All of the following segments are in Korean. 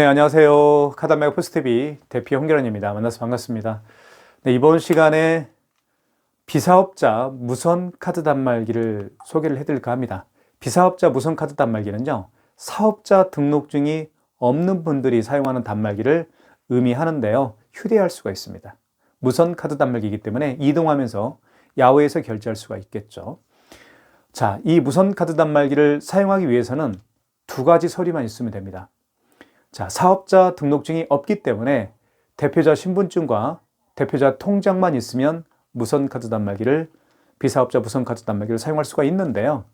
네, 안녕하세요. 카다메가 포스트비 대표 홍계란입니다. 만나서 반갑습니다. 네, 이번 시간에 비사업자 무선 카드 단말기를 소개를 해드릴까 합니다. 비사업자 무선 카드 단말기는요, 사업자 등록증이 없는 분들이 사용하는 단말기를 의미하는데요, 휴대할 수가 있습니다. 무선 카드 단말기이기 때문에 이동하면서 야외에서 결제할 수가 있겠죠. 자, 이 무선 카드 단말기를 사용하기 위해서는 두 가지 서류만 있으면 됩니다. 자, 사업자 등록증이 없기 때문에 대표자 신분증과 대표자 통장만 있으면 무선 카드 단말기를 비사업자 무선 카드 단말기를 사용할 수가 있는데요.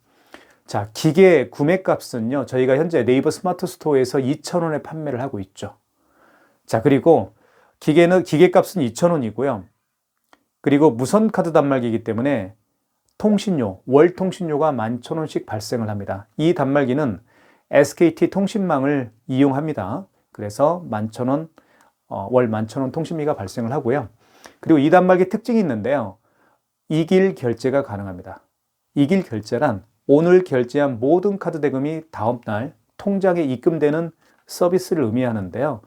자, 기계 구매 값은요. 저희가 현재 네이버 스마트 스토어에서 2,000원에 판매를 하고 있죠. 자, 그리고 기계는 기계 값은 2,000원이고요. 그리고 무선 카드 단말기이기 때문에 통신료, 월 통신료가 11,000원씩 발생을 합니다. 이 단말기는 SKT 통신망을 이용합니다. 그래서 11,000원, 어, 월 11,000원 통신비가 발생을 하고요. 그리고 이 단말기 특징이 있는데요. 이길 결제가 가능합니다. 이길 결제란 오늘 결제한 모든 카드 대금이 다음 날 통장에 입금되는 서비스를 의미하는데요.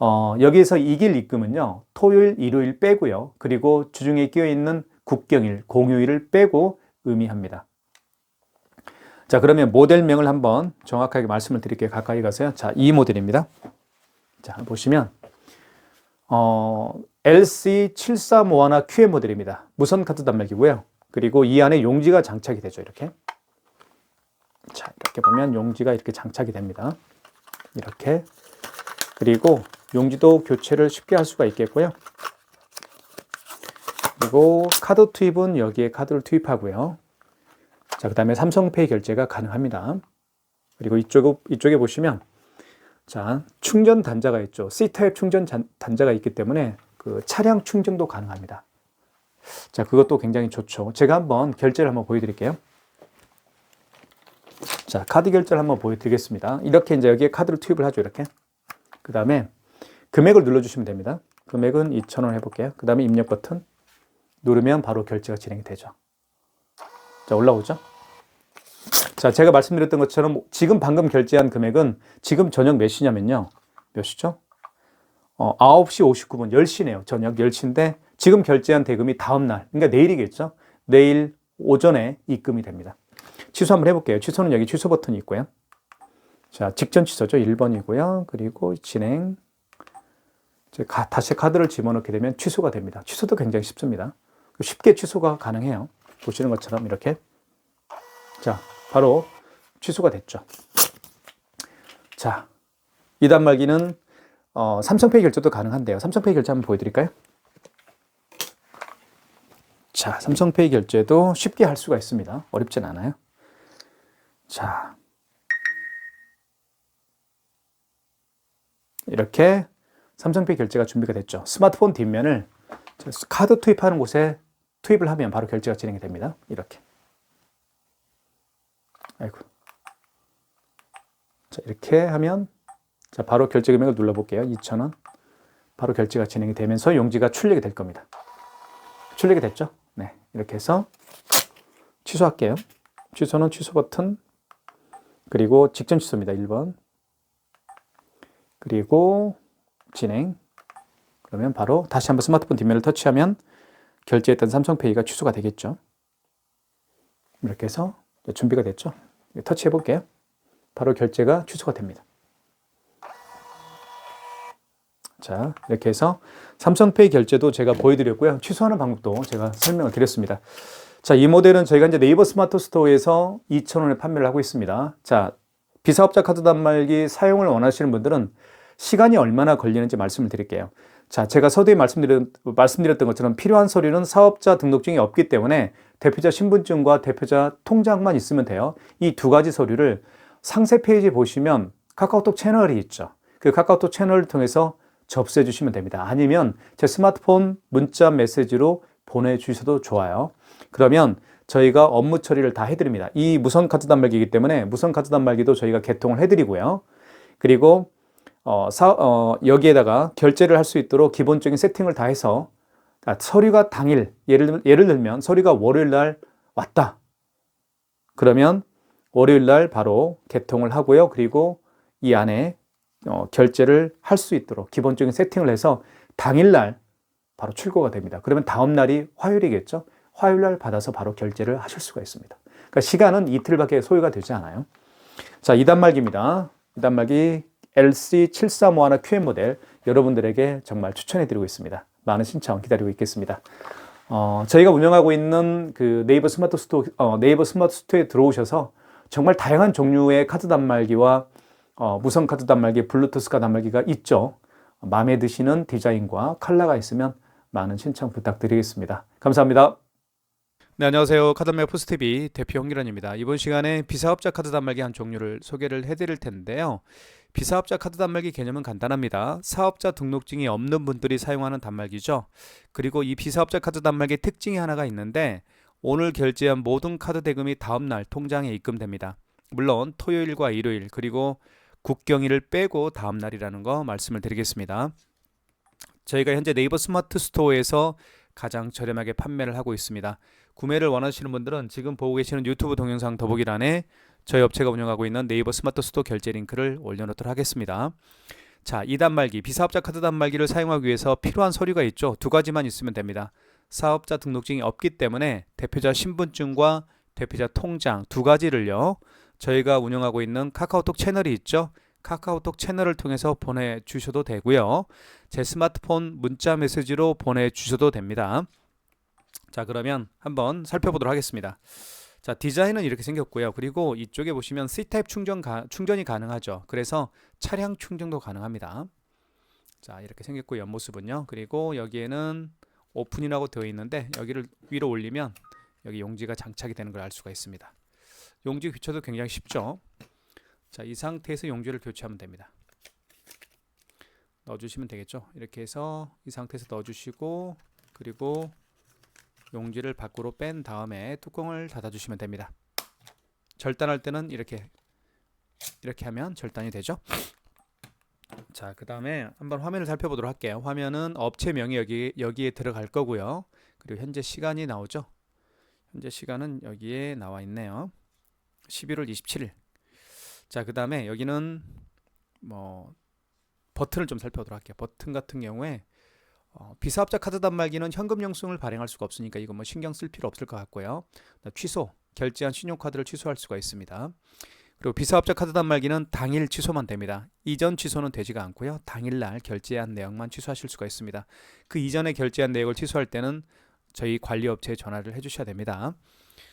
어, 여기에서 이길 입금은요, 토요일, 일요일 빼고요. 그리고 주중에 끼어 있는 국경일, 공휴일을 빼고 의미합니다. 자, 그러면 모델명을 한번 정확하게 말씀을 드릴게요. 가까이 가세요. 자, 이 모델입니다. 자, 보시면, 어, LC7351 QM 모델입니다. 무선 카드 단말기고요. 그리고 이 안에 용지가 장착이 되죠. 이렇게. 자, 이렇게 보면 용지가 이렇게 장착이 됩니다. 이렇게. 그리고 용지도 교체를 쉽게 할 수가 있겠고요. 그리고 카드 투입은 여기에 카드를 투입하고요. 자, 그 다음에 삼성페이 결제가 가능합니다. 그리고 이쪽, 이쪽에 보시면, 자, 충전 단자가 있죠. C타입 충전 단자가 있기 때문에 그 차량 충전도 가능합니다. 자, 그것도 굉장히 좋죠. 제가 한번 결제를 한번 보여드릴게요. 자, 카드 결제를 한번 보여드리겠습니다. 이렇게 이제 여기에 카드를 투입을 하죠. 이렇게. 그 다음에 금액을 눌러주시면 됩니다. 금액은 2,000원 해볼게요. 그 다음에 입력 버튼 누르면 바로 결제가 진행이 되죠. 자, 올라오죠? 자, 제가 말씀드렸던 것처럼 지금 방금 결제한 금액은 지금 저녁 몇 시냐면요. 몇 시죠? 어, 9시 59분, 10시네요. 저녁 10시인데 지금 결제한 대금이 다음 날, 그러니까 내일이겠죠? 내일 오전에 입금이 됩니다. 취소 한번 해볼게요. 취소는 여기 취소 버튼이 있고요. 자, 직전 취소죠. 1번이고요. 그리고 진행. 다시 카드를 집어넣게 되면 취소가 됩니다. 취소도 굉장히 쉽습니다. 쉽게 취소가 가능해요. 보시는 것처럼 이렇게. 자, 바로 취소가 됐죠. 자, 이 단말기는 어, 삼성페이 결제도 가능한데요. 삼성페이 결제 한번 보여드릴까요? 자, 삼성페이 결제도 쉽게 할 수가 있습니다. 어렵진 않아요. 자, 이렇게 삼성페이 결제가 준비가 됐죠. 스마트폰 뒷면을 카드 투입하는 곳에 투입을 하면 바로 결제가 진행이 됩니다. 이렇게. 아이고. 자, 이렇게 하면 자, 바로 결제 금액을 눌러 볼게요. 2,000원. 바로 결제가 진행이 되면서 용지가 출력이 될 겁니다. 출력이 됐죠? 네. 이렇게 해서 취소할게요. 취소는 취소 버튼 그리고 직전 취소입니다. 1번. 그리고 진행. 그러면 바로 다시 한번 스마트폰 뒷면을 터치하면 결제했던 삼성페이가 취소가 되겠죠. 이렇게 해서 준비가 됐죠. 터치해 볼게요. 바로 결제가 취소가 됩니다. 자, 이렇게 해서 삼성페이 결제도 제가 보여드렸고요. 취소하는 방법도 제가 설명을 드렸습니다. 자, 이 모델은 저희가 이제 네이버 스마트 스토어에서 2,000원에 판매를 하고 있습니다. 자, 비사업자 카드 단말기 사용을 원하시는 분들은 시간이 얼마나 걸리는지 말씀을 드릴게요. 자, 제가 서두에 말씀드렸, 말씀드렸던 것처럼 필요한 서류는 사업자 등록증이 없기 때문에 대표자 신분증과 대표자 통장만 있으면 돼요. 이 두 가지 서류를 상세 페이지 보시면 카카오톡 채널이 있죠. 그 카카오톡 채널을 통해서 접수해 주시면 됩니다. 아니면 제 스마트폰 문자 메시지로 보내주셔도 좋아요. 그러면 저희가 업무 처리를 다 해드립니다. 이 무선 카드 단말기이기 때문에 무선 카드 단말기도 저희가 개통을 해드리고요. 그리고 어, 사, 어, 여기에다가 결제를 할 수 있도록 기본적인 세팅을 다 해서 아, 서류가 당일 예를, 예를 들면 서류가 월요일 날 왔다. 그러면 월요일 날 바로 개통을 하고요. 그리고 이 안에 어, 결제를 할 수 있도록 기본적인 세팅을 해서 당일 날 바로 출고가 됩니다. 그러면 다음 날이 화요일이겠죠. 화요일 날 받아서 바로 결제를 하실 수가 있습니다. 그러니까 시간은 이틀밖에 소요가 되지 않아요. 자, 2단말기입니다. 2단말기 LC7351 QM 모델 여러분들에게 정말 추천해 드리고 있습니다. 많은 신청 기다리고 있겠습니다. 어, 저희가 운영하고 있는 그 네이버 스마트 스토어, 어, 네이버 스마트 스토어에 들어오셔서 정말 다양한 종류의 카드 단말기와 어, 무선 카드 단말기, 블루투스 카드 단말기가 있죠. 마음에 드시는 디자인과 컬러가 있으면 많은 신청 부탁드리겠습니다. 감사합니다. 네, 안녕하세요. 카드말 포스TV 대표 홍기란입니다. 이번 시간에 비사업자 카드 단말기 한 종류를 소개를 해드릴 텐데요. 비사업자 카드 단말기 개념은 간단합니다. 사업자 등록증이 없는 분들이 사용하는 단말기죠. 그리고 이 비사업자 카드 단말기 특징이 하나가 있는데 오늘 결제한 모든 카드 대금이 다음 날 통장에 입금됩니다. 물론 토요일과 일요일 그리고 국경일을 빼고 다음 날이라는 거 말씀을 드리겠습니다. 저희가 현재 네이버 스마트 스토어에서 가장 저렴하게 판매를 하고 있습니다. 구매를 원하시는 분들은 지금 보고 계시는 유튜브 동영상 더보기란에 저희 업체가 운영하고 있는 네이버 스마트 스토어 결제 링크를 올려놓도록 하겠습니다. 자, 이 단말기, 비사업자 카드 단말기를 사용하기 위해서 필요한 서류가 있죠. 두 가지만 있으면 됩니다. 사업자 등록증이 없기 때문에 대표자 신분증과 대표자 통장 두 가지를요. 저희가 운영하고 있는 카카오톡 채널이 있죠. 카카오톡 채널을 통해서 보내주셔도 되고요. 제 스마트폰 문자 메시지로 보내주셔도 됩니다. 자 그러면 한번 살펴보도록 하겠습니다. 자 디자인은 이렇게 생겼고요. 그리고 이쪽에 보시면 C타입 충전 가, 충전이 가능하죠. 그래서 차량 충전도 가능합니다. 자 이렇게 생겼고 옆모습은요. 그리고 여기에는 오픈이라고 되어 있는데 여기를 위로 올리면 여기 용지가 장착이 되는 걸 알 수가 있습니다. 용지 교체도 굉장히 쉽죠. 자, 이 상태에서 용지를 교체하면 됩니다. 넣어주시면 되겠죠. 이렇게 해서 이 상태에서 넣어주시고 그리고 용지를 밖으로 뺀 다음에 뚜껑을 닫아주시면 됩니다. 절단할 때는 이렇게 이렇게 하면 절단이 되죠. 자, 그 다음에 한번 화면을 살펴보도록 할게요. 화면은 업체명이 여기 여기에 들어갈 거고요. 그리고 현재 시간이 나오죠. 현재 시간은 여기에 나와 있네요. 11월 27일. 자, 그 다음에 여기는 뭐 버튼을 좀 살펴보도록 할게요. 버튼 같은 경우에 어, 비사업자 카드 단말기는 현금 영수증을 발행할 수가 없으니까 이거 뭐 신경 쓸 필요 없을 것 같고요. 취소, 결제한 신용카드를 취소할 수가 있습니다. 그리고 비사업자 카드 단말기는 당일 취소만 됩니다. 이전 취소는 되지가 않고요. 당일날 결제한 내역만 취소하실 수가 있습니다. 그 이전에 결제한 내역을 취소할 때는 저희 관리업체에 전화를 해주셔야 됩니다.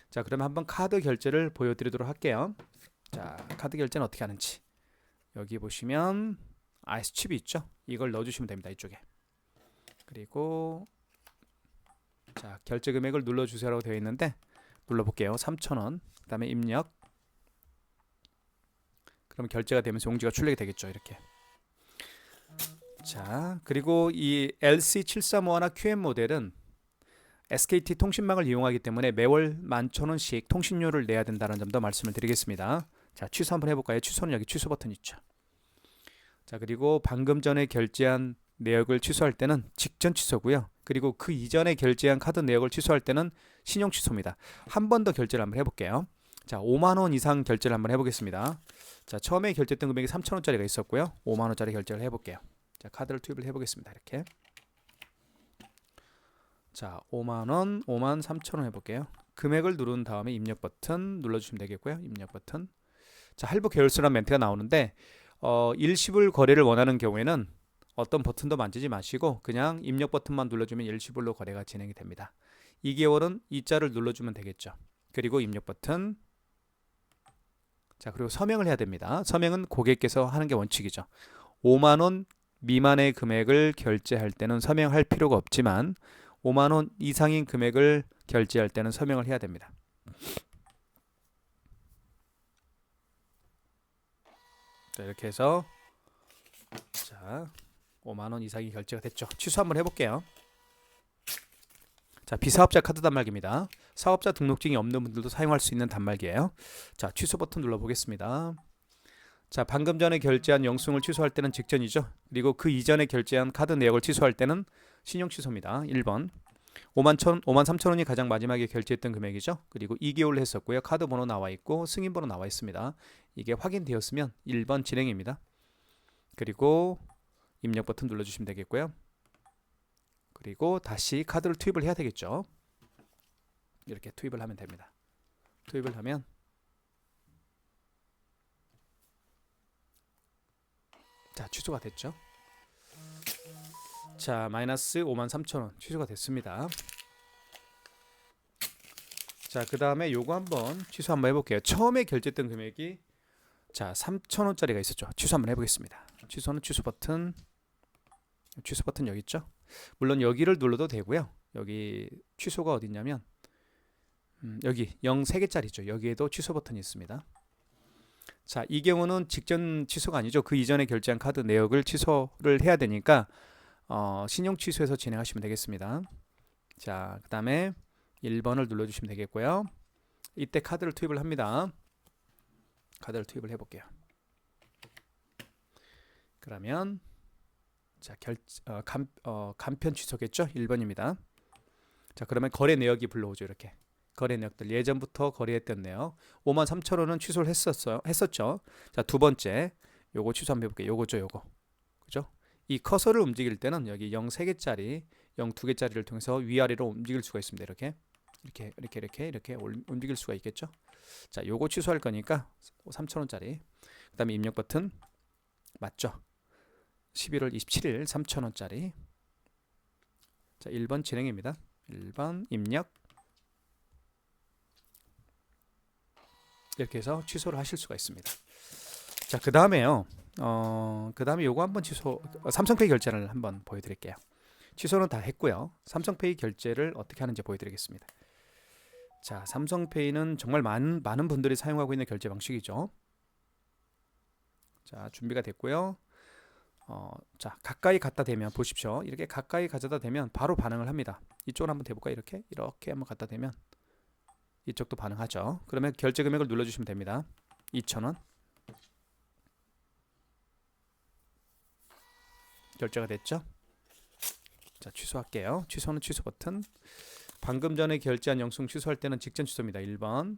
자, 그러면 한번 카드 결제를 보여드리도록 할게요. 자, 카드 결제는 어떻게 하는지 여기 보시면 아이스 칩이 있죠. 이걸 넣어주시면 됩니다. 이쪽에. 그리고 자 결제 금액을 눌러주세요라고 되어 있는데 눌러볼게요. 3,000원. 그 다음에 입력. 그럼 결제가 되면서 용지가 출력이 되겠죠. 이렇게. 자 그리고 이 LC7351나 QM 모델은 SKT 통신망을 이용하기 때문에 매월 11,000원씩 통신료를 내야 된다는 점도 말씀을 드리겠습니다. 자 취소 한번 해볼까요? 취소는 여기 취소 버튼 있죠. 자 그리고 방금 전에 결제한 내역을 취소할 때는 직전 취소고요. 그리고 그 이전에 결제한 카드 내역을 취소할 때는 신용 취소입니다. 한 번 더 결제를 한번 해볼게요. 자, 5만 원 이상 결제를 한번 해보겠습니다. 자, 처음에 결제했던 금액이 3천 원짜리가 있었고요. 5만 원짜리 결제를 해볼게요. 자, 카드를 투입을 해보겠습니다. 이렇게. 자, 5만 원, 5만 3천 원 해볼게요. 금액을 누른 다음에 입력 버튼 눌러주시면 되겠고요. 입력 버튼. 자, 할부 계열수란 멘트가 나오는데 어, 일시불 거래를 원하는 경우에는 어떤 버튼도 만지지 마시고 그냥 입력 버튼만 눌러주면 일시불로 거래가 진행이 됩니다. 2개월은 이자를 눌러주면 되겠죠. 그리고 입력 버튼 자 그리고 서명을 해야 됩니다. 서명은 고객께서 하는 게 원칙이죠. 5만 원 미만의 금액을 결제할 때는 서명할 필요가 없지만 5만 원 이상인 금액을 결제할 때는 서명을 해야 됩니다. 자, 이렇게 해서 자 5만 원 이상이 결제가 됐죠. 취소 한번 해볼게요. 자, 비사업자 카드 단말기입니다. 사업자 등록증이 없는 분들도 사용할 수 있는 단말기예요. 자, 취소 버튼 눌러보겠습니다. 자, 방금 전에 결제한 영수증을 취소할 때는 직전이죠. 그리고 그 이전에 결제한 카드 내역을 취소할 때는 신용 취소입니다. 1번. 5만 천, 5만 3천 원이 가장 마지막에 결제했던 금액이죠. 그리고 2개월 했었고요. 카드 번호 나와 있고 승인 번호 나와 있습니다. 이게 확인되었으면 1번 진행입니다. 그리고 입력 버튼 눌러주시면 되겠고요. 그리고 다시 카드를 투입을 해야 되겠죠. 이렇게 투입을 하면 됩니다. 투입을 하면 자 취소가 됐죠. 자 마이너스 53,000원 취소가 됐습니다. 자 그 다음에 요거 한번 취소 한번 해볼게요. 처음에 결제했던 금액이 자 3,000원짜리가 있었죠. 취소 한번 해보겠습니다. 취소는 취소 버튼 취소 버튼 여기 있죠. 물론 여기를 눌러도 되고요. 여기 취소가 어디 있냐면 음, 여기 0 3개짜리죠. 여기에도 취소 버튼이 있습니다. 자, 이 경우는 직전 취소가 아니죠. 그 이전에 결제한 카드 내역을 취소를 해야 되니까 어, 신용 취소해서 진행하시면 되겠습니다. 자, 그 다음에 1번을 눌러주시면 되겠고요. 이때 카드를 투입을 합니다. 카드를 투입을 해볼게요. 그러면 자, 결, 어, 간, 어, 간편 취소겠죠? 1번입니다. 자, 그러면 거래 내역이 불러오죠. 이렇게. 거래 내역들 예전부터 거래했던 내역 5만 3천 원은 취소를 했었어요. 했었죠. 자, 두 번째. 요거 취소 한번 해 볼게요. 요거죠, 요거. 그죠? 이 커서를 움직일 때는 여기 0 3개짜리, 0 2개짜리를 통해서 위아래로 움직일 수가 있습니다. 이렇게. 이렇게 이렇게 이렇게 이렇게 움직일 수가 있겠죠. 자, 요거 취소할 거니까 3,000원짜리. 그다음에 입력 버튼 맞죠? 11월 27일 3,000원짜리. 자, 1번 진행입니다. 1번 입력. 이렇게 해서 취소를 하실 수가 있습니다. 자, 그 다음에요. 어, 그 다음에 요거 한번 취소, 어, 삼성페이 결제를 한번 보여드릴게요. 취소는 다 했고요. 삼성페이 결제를 어떻게 하는지 보여드리겠습니다. 자, 삼성페이는 정말 많은, 많은 분들이 사용하고 있는 결제 방식이죠. 자, 준비가 됐고요. 어, 자, 가까이 갖다 대면 보십시오. 이렇게 가까이 가져다 대면 바로 반응을 합니다. 이쪽으로 한번 대볼까? 이렇게 이렇게 한번 갖다 대면 이쪽도 반응하죠. 그러면 결제 금액을 눌러주시면 됩니다. 2,000원. 결제가 됐죠? 자, 취소할게요. 취소는 취소 버튼. 방금 전에 결제한 영수증 취소할 때는 직전 취소입니다. 1번.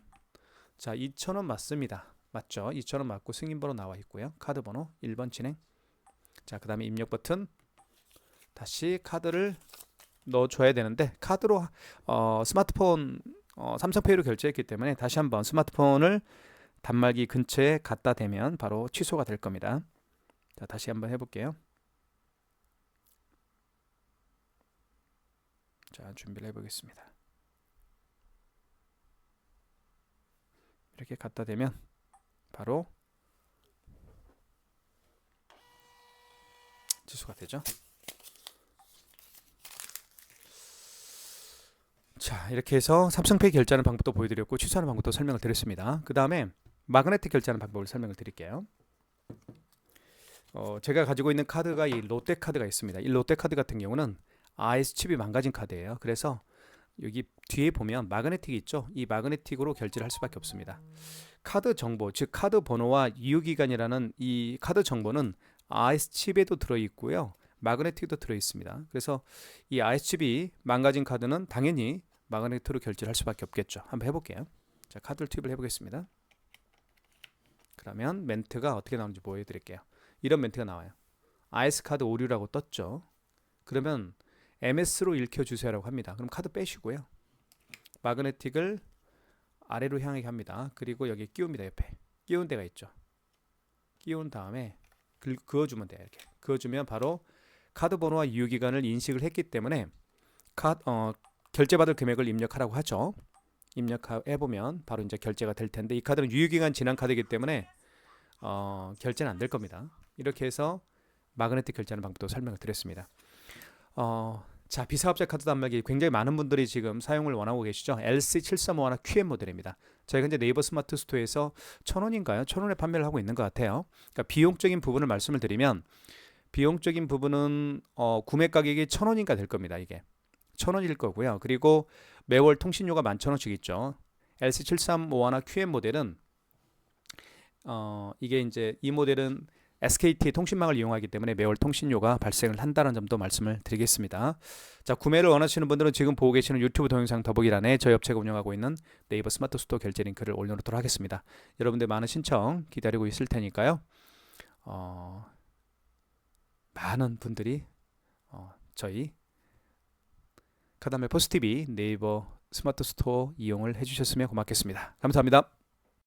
자, 2,000원 맞습니다. 맞죠? 2,000원 맞고 승인번호 나와 있고요. 카드 번호 1번 진행. 자, 그 다음에 입력 버튼. 다시 카드를 넣어줘야 되는데 카드로 어, 스마트폰 어, 삼성페이로 결제했기 때문에 다시 한번 스마트폰을 단말기 근처에 갖다 대면 바로 취소가 될 겁니다. 자, 다시 한번 해볼게요. 자, 준비를 해보겠습니다. 이렇게 갖다 대면 바로 취소가 되죠. 자 이렇게 해서 삼성페이 결제하는 방법도 보여드렸고 취소하는 방법도 설명을 드렸습니다. 그 다음에 마그네틱 결제하는 방법을 설명을 드릴게요. 어, 제가 가지고 있는 카드가 이 롯데 카드가 있습니다. 이 롯데 카드 같은 경우는 IS 칩이 망가진 카드예요. 그래서 여기 뒤에 보면 마그네틱이 있죠. 이 마그네틱으로 결제를 할 수밖에 없습니다. 카드 정보, 즉 카드 번호와 이유기간이라는 이 카드 정보는 IS 칩에도 들어 있고요. 마그네틱도 들어 있습니다. 그래서 이 IS 칩이 망가진 카드는 당연히 마그네틱으로 결제를 할 수밖에 없겠죠. 한번 해볼게요. 자, 카드를 투입을 해보겠습니다. 그러면 멘트가 어떻게 나오는지 보여드릴게요. 이런 멘트가 나와요. IS 카드 오류라고 떴죠. 그러면 MS로 읽혀주세요라고 합니다. 그럼 카드 빼시고요. 마그네틱을 아래로 향하게 합니다. 그리고 여기 끼웁니다. 옆에 끼운 데가 있죠. 끼운 다음에 그어주면 돼요. 이렇게 그어주면 바로 카드 번호와 유효기간을 인식을 했기 때문에 카, 어, 결제받을 금액을 입력하라고 하죠. 입력해 보면 바로 이제 결제가 될 텐데 이 카드는 유효기간 지난 카드이기 때문에 어, 결제는 안 될 겁니다. 이렇게 해서 마그네틱 결제하는 방법도 설명을 드렸습니다. 어, 자 비사업자 카드 단말기 굉장히 많은 분들이 지금 사용을 원하고 계시죠. LC7351 QM 모델입니다. 저희가 이제 네이버 스마트 스토어에서 천 원인가요? 천 원에 판매를 하고 있는 것 같아요. 그러니까 비용적인 부분을 말씀을 드리면 비용적인 부분은 어, 구매 가격이 천 원인가 될 겁니다. 이게 천 원일 거고요. 그리고 매월 통신료가 만천 원씩 있죠. LC7351 QM 모델은 어, 이게 이제 이 모델은 SKT 통신망을 이용하기 때문에 매월 통신료가 발생을 한다는 점도 말씀을 드리겠습니다. 자, 구매를 원하시는 분들은 지금 보고 계시는 유튜브 동영상 더보기란에 저희 업체가 운영하고 있는 네이버 스마트 스토어 결제 링크를 올려놓도록 하겠습니다. 여러분들 많은 신청 기다리고 있을 테니까요. 어, 많은 분들이 어, 저희 카다멜 포스티비 네이버 스마트 스토어 이용을 해주셨으면 고맙겠습니다. 감사합니다.